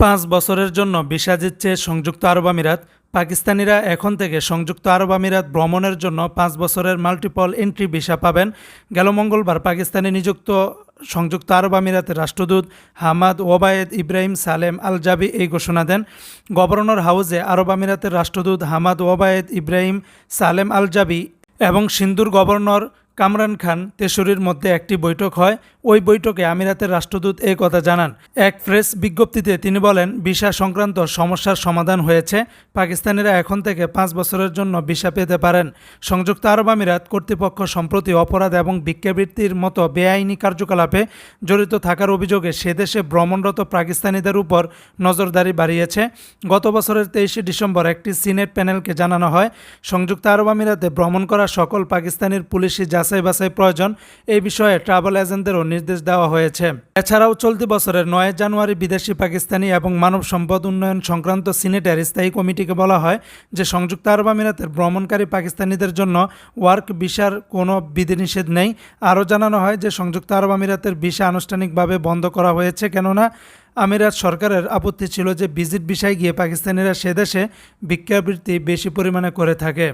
পাঁচ বছরের জন্য ভিসা দিচ্ছে সংযুক্ত আরব আমিরাত। পাকিস্তানিরা এখন থেকে সংযুক্ত আরব আমিরাত ভ্রমণের জন্য পাঁচ বছরের মাল্টিপল এন্ট্রি ভিসা পাবেন। গেল মঙ্গলবার পাকিস্তানে নিযুক্ত সংযুক্ত আরব আমিরাতের রাষ্ট্রদূত Hamad Obaid Ibrahim Salem Al Jabi এই ঘোষণা দেন। গভর্নর হাউসে আরব আমিরাতের রাষ্ট্রদূত Hamad Obaid Ibrahim Salem Al Jabi এবং সিন্ধুর গভর্নর কামরান খান তেসুরির মধ্যে একটি বৈঠক হয়। ওই বৈঠকে আমিরাতের রাষ্ট্রদূত এই কথা জানান। এক প্রেস বিজ্ঞপ্তিতে তিনি বলেন, ভিসা সংক্রান্ত সমস্যার সমাধান হয়েছে। পাকিস্তানিরা এখন থেকে পাঁচ বছরের জন্য ভিসা পেতে পারেন। সংযুক্ত আরব আমিরাত কর্তৃপক্ষ সম্প্রতি অপরাধ এবং ভিক্ষাবৃত্তির মতো বেআইনি কার্যকলাপে জড়িত থাকার অভিযোগে সে দেশে ভ্রমণরত পাকিস্তানিদের উপর নজরদারি বাড়িয়েছে। গত বছরের তেইশে ডিসেম্বর একটি সিনেট প্যানেলকে জানানো হয়, সংযুক্ত আরব আমিরাতে ভ্রমণ করা সকল পাকিস্তানির পুলিশি যাচাই বাছাই প্রয়োজন। এই বিষয়ে ট্রাভেল এজেন্টদেরও নির্দেশ দেওয়া হয়েছে। এছাড়াও চলতি বছরের নয় জানুয়ারি বিদেশি, পাকিস্তানি এবং মানব সম্পদ উন্নয়ন সংক্রান্ত সিনেটের স্থায়ী কমিটিকে বলা হয় যে, সংযুক্ত আরব আমিরাতের ভ্রমণকারী পাকিস্তানিদের জন্য ওয়ার্ক ভিসার কোনো বিধিনিষেধ নেই। আরও জানানো হয় যে, সংযুক্ত আরব আমিরাতের ভিসা আনুষ্ঠানিকভাবে বন্ধ করা হয়েছে কেননা আমিরাত সরকারের আপত্তি ছিল যে, ভিজিট ভিসায় গিয়ে পাকিস্তানিরা সে দেশে ভিক্ষাবৃত্তি বেশি পরিমাণে করে থাকে।